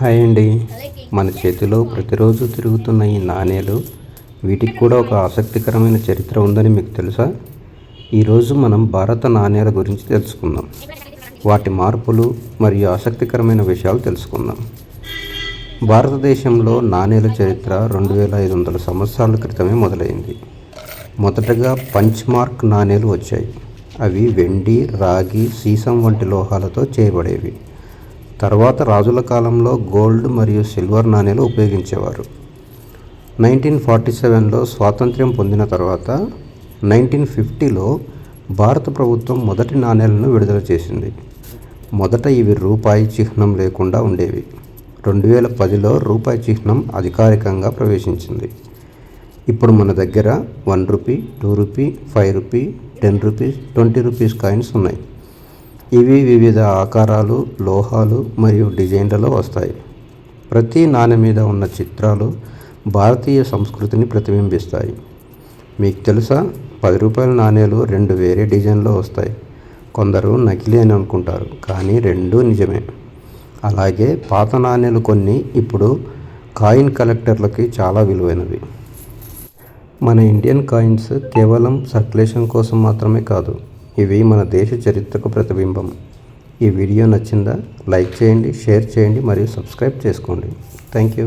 Hi అండి. మన చేతిలో ప్రతిరోజు తిరుగుతున్న ఈ నాణేలు వీటికి కూడా ఒక ఆసక్తికరమైన చరిత్ర ఉందని మీకు తెలుసా? ఈరోజు మనం భారత నాణేల గురించి తెలుసుకుందాం. వాటి మార్పులు మరియు ఆసక్తికరమైన విషయాలు తెలుసుకుందాం. భారతదేశంలో నాణేల చరిత్ర రెండు వేల ఐదు వందల సంవత్సరాల క్రితమే మొదలైంది. మొదటగా పంచ్ మార్క్ నాణేలు వచ్చాయి. అవి వెండి రాగి సీసం వంటి లోహాలతో చేయబడేవి. తర్వాత రాజుల కాలంలో గోల్డ్ మరియు సిల్వర్ నాణేలు ఉపయోగించేవారు. నైన్టీన్ ఫార్టీ సెవెన్లో స్వాతంత్ర్యం పొందిన తర్వాత నైన్టీన్ ఫిఫ్టీలో భారత ప్రభుత్వం మొదటి నాణేలను విడుదల చేసింది. మొదట ఇవి రూపాయి చిహ్నం లేకుండా ఉండేవి. రెండు వేల పదిలో రూపాయి చిహ్నం అధికారికంగా ప్రవేశించింది. ఇప్పుడు మన దగ్గర one rupee two rupee five rupee ten rupees twenty rupees coins ఉన్నాయి. ఇవి వివిధ ఆకారాలు లోహాలు మరియు డిజైన్లలో వస్తాయి. ప్రతి నాణెం మీద ఉన్న చిత్రాలు భారతీయ సంస్కృతిని ప్రతిబింబిస్తాయి. మీకు తెలుసా పది రూపాయల నాణేలు రెండు వేరే డిజైన్లో వస్తాయి. కొందరు నకిలీ అని అనుకుంటారు కానీ రెండూ నిజమే. అలాగే పాత నాణేలు కొన్ని ఇప్పుడు కాయిన్ కలెక్టర్లకి చాలా విలువైనవి. మన ఇండియన్ కాయిన్స్ కేవలం సర్క్యులేషన్ కోసం మాత్రమే కాదు ఇవి మన దేశ చరిత్రకు ప్రతిబింబం. ఈ వీడియో నచ్చిందా? లైక్ చేయండి షేర్ చేయండి మరియు సబ్స్క్రైబ్ చేసుకోండి. Thank you.